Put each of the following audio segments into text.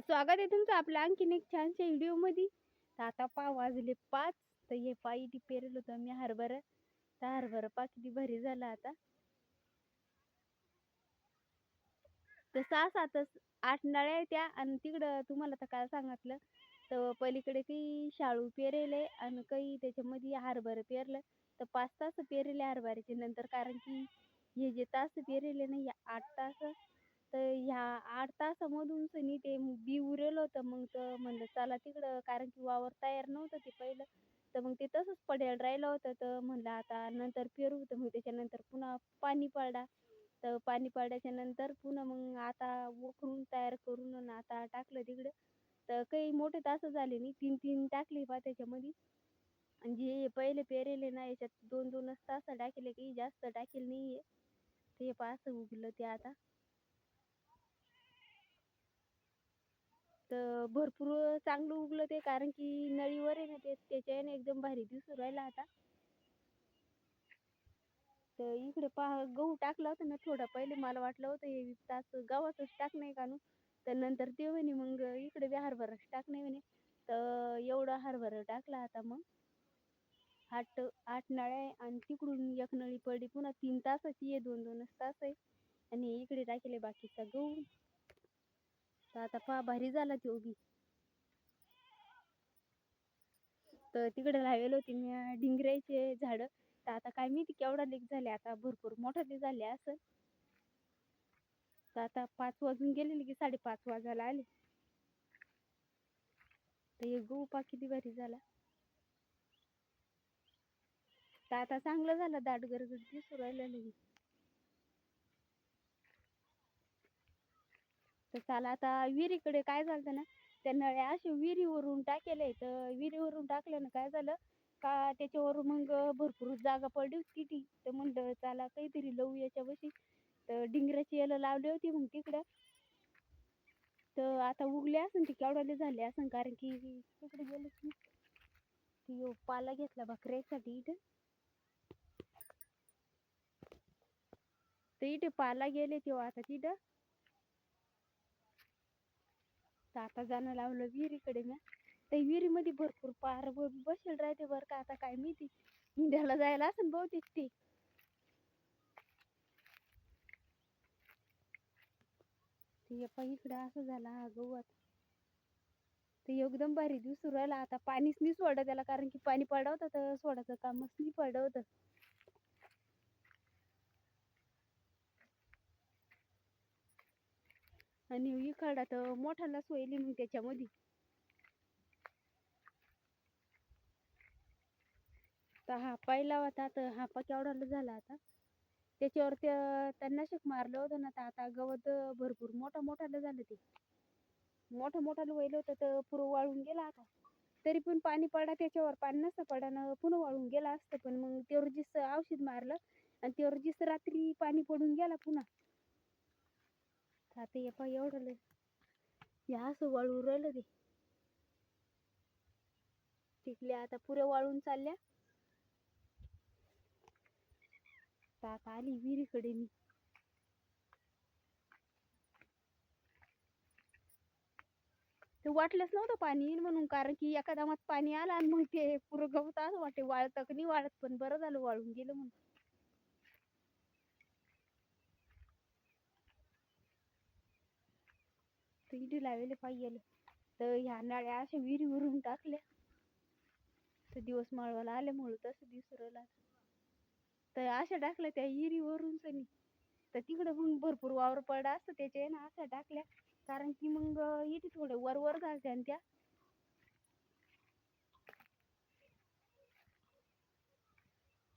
तर स्वागत आहे तुमचं आपलं आणखीन एक छानशा व्हिडिओमध्ये. तर आता पा वाजले पाच तर हे पायी ती पेरेल होतं मी हरभरा. तर हरभरा पा किती भारी झाला आता. तर सहा सातच आठ नळ्या आहे त्या आणि तिकडं तुम्हाला तर काय सांगितलं. तर पलीकडे काही शाळू पेरेले आणि काही त्याच्यामध्ये हरभरं पेरलं. तर पाच तास पेरेले हरभऱ्याचे नंतर कारण की हे जे तास पेरेले ना आठ तास तर ह्या आठ तासामधून सनी ते बी उरेल होतं. मग तर म्हणलं चला तिकडं. कारण की वावर तयार नव्हतं ते पहिलं. तर मग ते तसंच पडेल राहिलं होतं. तर म्हणलं आता नंतर पेरू. तर मग त्याच्यानंतर पुन्हा पाणी पडा. तर पाणी पडल्याच्या नंतर पुन्हा मग आता वखरून तयार करून आणि आता टाकलं तिकडं. तर काही मोठे तास झाले नाही. तीन तीन टाकले बा त्याच्यामध्ये. आणि जे पहिले पेरेले ना याच्यात दोन दोनच तास टाकले. काही जास्त टाकेल नाही आहे ते पास उगलं ते आता. तर भरपूर चांगलं उगलं ते कारण की नळीवर आहे ना ते त्याच्याने एकदम भारी दिसू राहिला आता. तर इकडे पहा गहू टाकला होता ना थोडा पहिले मला वाटलं होतं हे तास गावातच टाक नाही कानू तर नंतर ते म्हणे मग इकडे बी हरभराच टाक नाही म्हणे. तर एवढा हरभरा टाकला आता मग. आठ आठ नळ्या आहे आणि तिकडून एक नळी पडली पुन्हा तीन तासाची आहे दोन दोनच तास आहे. आणि इकडे टाकेले बाकीचा गहू. तर आता पहा भारी झाला ती उभी तर तिकडे लावेल होती मी डिंगऱ्याचे झाडं. तर आता काय माहिती केवढा लेक झाले आता भरपूर मोठाले झाले असं. तर आता पाच वाजून गेलेले की साडेपाच वाजायला आले. तर हे गहू पा किती भारी झाला. तर आता चांगलं झालं दाट गरज दिसू राहिलं तर चला आता विहिरीकडे काय झालं ना त्या नळ्या अशा विहिरीवरून टाकेले तर विहिरीवरून टाकल्यानं काय झालं का त्याच्यावर मग भरपूर जागा पडली होती ती. तर म्हणलं चला काहीतरी लावू याच्यापाशी. तर डिंगराची याला लावली होती मग तिकडं. तर आता उगले असन ते केवढाले झाले असन? कारण की तिकडे गेले की ती पाला घेतला बकऱ्यासाठी इथं. तर इथे पाला गेले तेव्हा आता तिथं. तर आता जाणं लावलं विहिरीकडे म्या त्या विहिरीमध्ये भरपूर पार बसेल राहते बरं का आता काय माहिती. हिंद्याला जायला असेल बहुतेक ते. ते इकडे असं झाला हा गहू आता ते एकदम भारी दिसू राहिला. आता पाणीच नाही सोडत त्याला कारण की पाणी पडवत तर सोडायचं कामच नाही पडवत. आणि इकडा तर मोठाला सोयली मग त्याच्यामध्ये. तर हा पहिला होता तर हा पा केवढा झाला आता. त्याच्यावर त्या तणनाशक मारलं होतं ना तर आता गवत भरपूर मोठा मोठालं झालं ते. मोठं मोठाला व्हायलं होतं तर पुरं वाळून गेला आता. तरी पण पाणी पडा त्याच्यावर पाणी नसतं पडानं पुन्हा वाळून गेला असतं. पण मग तेवढीच औषध मारलं आणि तेवढीच रात्री पाणी पडून गेला पुन्हा. आता येपा एवढं लय. असं वाळू राहिलं ते. टिकल्या आता पुऱ्या वाळून चालल्या. तर आता आली विहिरीकडे मी. ते वाटलंच नव्हतं पाणी येईल म्हणून कारण की एका दमात पाणी आलं आणि मग ते पुरं गवत असं वाटे वाळत नाही वाळत पण बरं झालं वाळून गेलं म्हणून. इथे लावले पाहिजे तर ह्या नाळ्या अशा विहिरीवरून टाकल्या. तर दिवस माळवाला आल्यामुळं तसं दिसू राहिला तर अशा टाकल्या त्या विहिरीवरून सनी. तर तिकडं पण भरपूर वावर पडला असतं त्याच्या ना अशा टाकल्या. कारण की मग इथे थोडं वर वर घालत्या आणि त्या.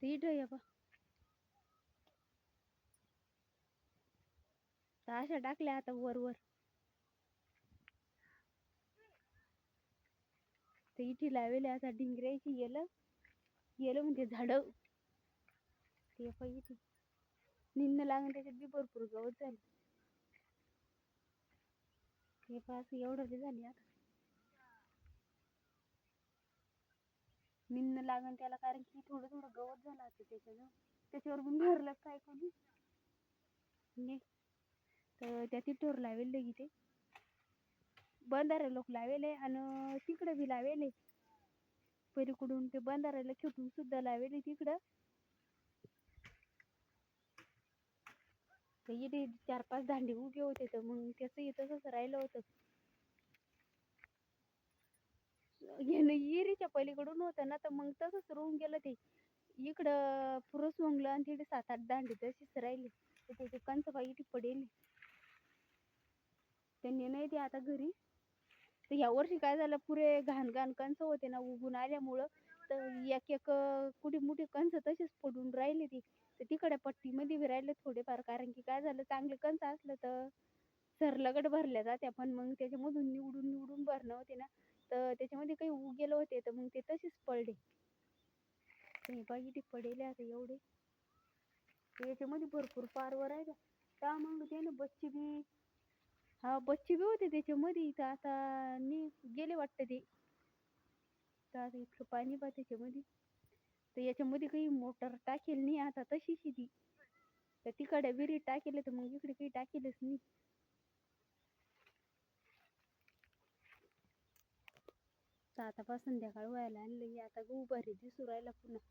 इथं अशा टाकल्या आता वर वर. तर इथे लावले आता डिंगऱ्याची येलं येलं म्हणजे झाडं. ते पा इथे. निंद लागून त्याच्यात बी भरपूर गवत झालं. हे पास असं एवढं बी झाली आता. निंद लागन त्याला कारण की थोडं थोडं गवत झालं आता त्याच्याजवळ. त्याच्यावर पण भरलं काय कोणी. तर त्या तिथवर लावेल लगी ते. बंधारा लोक लावेले आणि तिकडे बी लावेले. परीकडून ते बंधाऱ्याला खेटून सुद्धा लावेले तिकडं. इथे चार पाच दांडे उभे होते तर मग त्याचं इथं तसंच राहिलं होतं. यानं इरीच्या पलीकडून होतं ना तर मग तसंच रोवून गेलं ते. इकडं पुरस होंगलं आणि तिकडे सात आठ दांडे तशीच राहिली. तर त्याचे कंच बाई इथे पडेल. त्यांनी नाही ते आता घरी. तर ह्या वर्षी काय झालं पुरे घाण घाण कणस होते ना उगून आल्यामुळं तर एक एक कुठे मोठे कणसं तसेच पडून राहिले ती. तर तिकडे पट्टीमध्ये बी राहिले थोडेफार कारण की काय झालं चांगले कणसं असलं तर सरलगट भरल्या जात्या पण मग त्याच्यामधून निवडून निवडून भरणं होते ना तर त्याच्यामध्ये काही उगेलं होते तर मग ते तसेच पडले. ते बाई ते पडेले आता एवढे. त्याच्यामध्ये भरपूर पारवर आहे का त्या मग ते ना बच्चे बी हा बच्चे बी होते त्याच्यामध्ये. तर आता नी गेले वाटतं ते. तर आता इतकं पाणी बा त्याच्यामध्ये. तर याच्यामध्ये काही मोटर टाकेल नाही आता तशीच ती. तर तिकडे विहिरीत टाकेल तर मग इकडे काही टाकेलच नाही. तर आता पा संध्याकाळ व्हायला आणलं आता गहू भारी दिसू राहिला पुन्हा.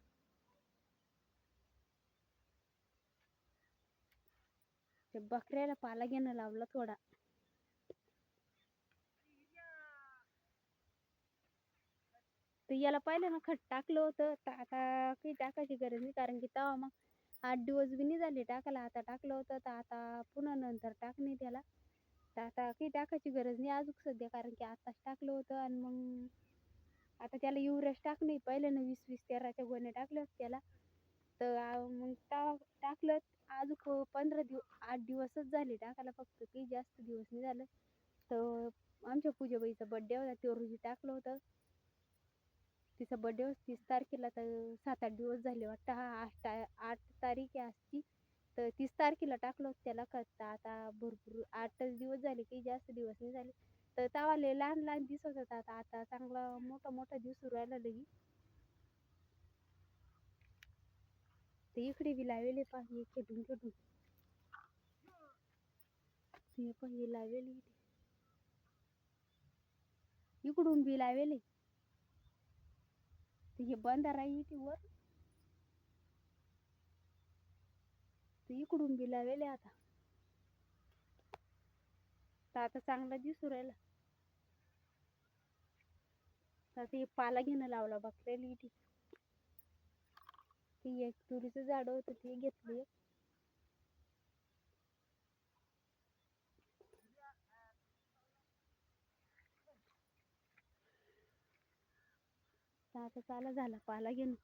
ते बकऱ्याला पाला घेणं लावला थोडा. तर याला पाहिलं ना खत टाकलं होतं. तर आता काही टाकायची गरज नाही. कारण की तेव्हा मग आठ दिवस बी नाही झाले टाकायला. आता टाकलं होतं. तर आता पुन्हा नंतर टाकणे त्याला. तर आता काही टाकायची गरज नाही अजून सध्या. कारण की आताच टाकलं होतं. आणि मग आता त्याला युरस टाकणे पहिल्यानं वीस वीस तेराच्या गोण्या टाकल्या त्याला. तर मग तेव्हा टाकलं. अजून पंधरा दिवस आठ दिवसच झाले टाकायला. फक्त काही जास्त दिवस नाही झालं. तर आमच्या पूजाबाईचा बड्डे होता. तो रोजी टाकलं होतं. तिचा बड्डे होता तीस तारखेला. तर सात आठ दिवस झाले वाटतं. हा आठ ता- आठ तारीख आहे आजची. तर तीस तारखेला टाकलं होतं त्याला करता. तर आता भरपूर आठच दिवस झाले काही जास्त दिवस नाही झाले. तर तवाले लहान लहान लहान दिसत होता आता. आता चांगला मोठा मोठा दिसू राहिला लगी. तर इकडे बी लावेले पाहिजे खेटून खेटून. ते पण हे लावेले इकडून बी लावेले. हे बंधारा आहे इथे वर तर इकडून बी लावेले आता तर आता चांगला दिसू राहिला तर आता हे पाला घेणं लावला बकऱ्याला इथे ते एक तुरीचं झाड होतं ते घेतलं एक तर आता चाला झाला पाला घेणं